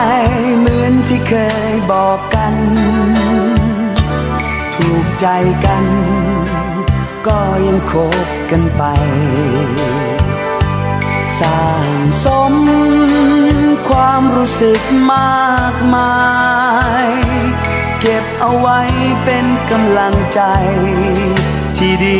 ย เคยบอกกัน ถูกใจกัน ก็ยังคบกันไป สร้างสมความรู้สึกมากมาย เก็บเอาไว้เป็นกำลังใจที่ดี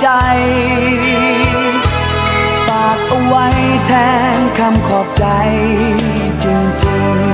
ใจ ฝากเอาไว้แทนคำขอบใจจริงๆ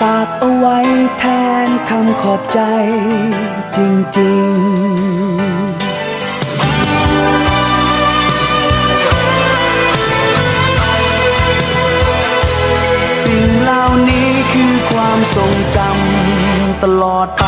ฝากเอาไว้แทนคำขอบใจจริงๆสิ่งเหล่านี้คือความทรงจำตลอดไป